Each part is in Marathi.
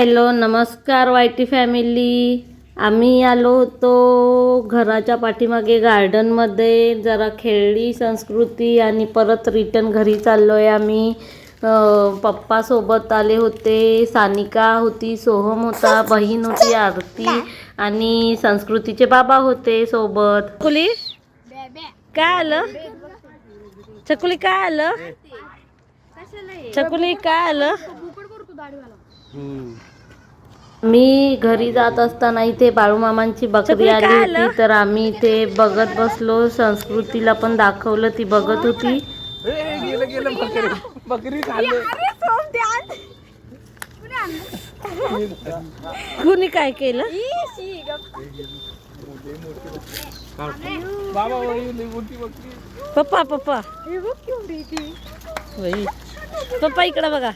हॅलो नमस्कार वायटी फॅमिली. आम्ही आलो होतो घराच्या पाठीमागे गार्डनमध्ये. जरा खेळली संस्कृती आणि परत रिटर्न घरी चाललो आहे आम्ही पप्पासोबत आले होते. सानिका होती सोहम होता बहीण होती आरती आणि संस्कृतीचे बाबा होते सोबत. कुली काय आलं? चकुली काय आलं? चकुली काय आलं? मी घरी जात असताना इथे बाळूमामांची बकरी आली होती तर आम्ही इथे बघत बसलो. संस्कृतीला पण दाखवलं ती बघत होती. गेलं गेलं बकरी. बकरी खाल्लं. कुणी काय केलं? पप्पा पप्पा. पप्पा इकडे बघा.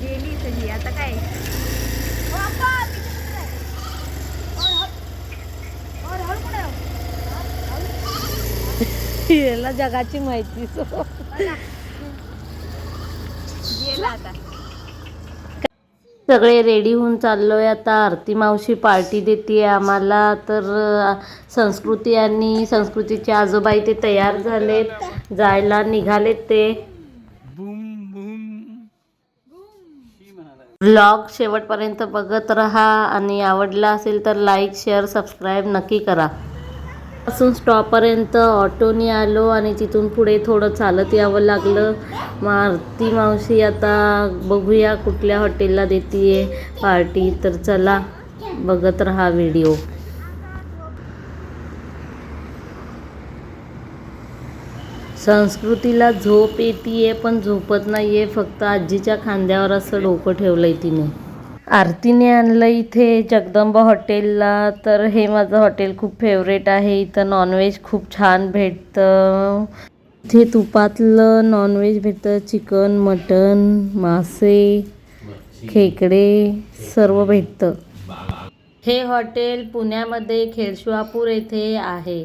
गेली सगळी आता काय? याला जगाची माहिती सो. गेला आता. सगळे रेडी होऊन चाललोय. आता आरती मावशी पार्टी देते आम्हाला. तर संस्कृती आणि संस्कृतीचे आजोबा इथे तयार झालेत. जायला निघालेत ते. ब्लॉग शेवटपर्यंत बघत राहा आणि आवडला असेल तर लाईक शेअर सबस्क्राईब नक्की करा. पासून स्टॉपपर्यंत ऑटोने आलो आणि तिथून पुढे थोडं चालत यावं लागलं. मारती मावशी आता बघूया कुठल्या हॉटेलला देते पार्टी. तर चला बघत राहा व्हिडिओ. संस्कृतीला झोप येते पण झोपत नाही आहे फक्त आजीच्या खांद्यावर असं डोकं ठेवलं आहे तिने. आरतीने आणलं इथे जगदंबा हॉटेलला. तर हे माझं हॉटेल खूप फेवरेट आहे. इथं नॉनव्हेज खूप छान भेटतं. इथे तुपातलं नॉनव्हेज भेटतं. चिकन मटन मासे खेकडे सर्व भेटतं. हे हॉटेल पुण्यामध्ये खेरशिवापूर येथे आहे.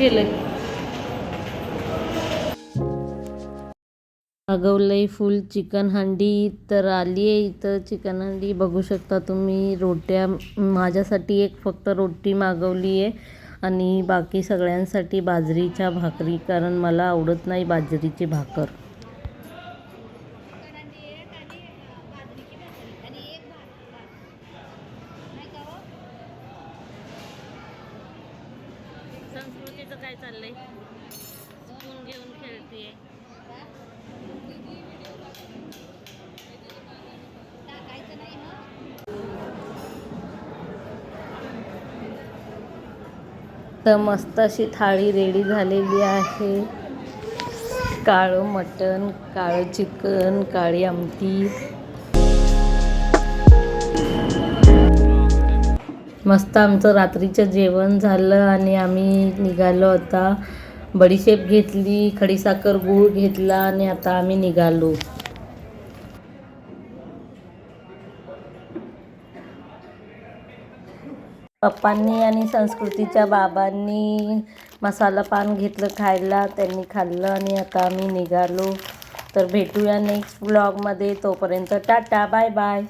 केलंय. मागवलंय फुल चिकन हंडी तर आली आहे इथं चिकन हंडी. बघू शकता तुम्ही रोट्या माझ्यासाठी एक फक्त रोटी मागवली आहे. आणि बाकी सगळ्यांसाठी बाजरीच्या भाकरी कारण मला आवडत नाही बाजरीची भाकर. तिचं काय चाललंय? स्पून घेऊन खेळतीये. तर मस्त अशी थाळी रेडी झालेली आहे. काळं मटण काळं चिकन काळी आमटी. मस्त आमचं रात्रीचं जेवण झालं आणि आम्ही निघालो आता. बडीशेप घेतली खडीसाखर गूळ घेतला आणि आता आम्ही निघालो. पप्पांनी आणि संस्कृतीच्या बाबांनी मसाला पान घेतलं खायला त्यांनी खाल्लं आणि आता आम्ही निघालो. तर भेटूया नेक्स्ट ब्लॉगमध्ये तोपर्यंत टाटा बाय बाय.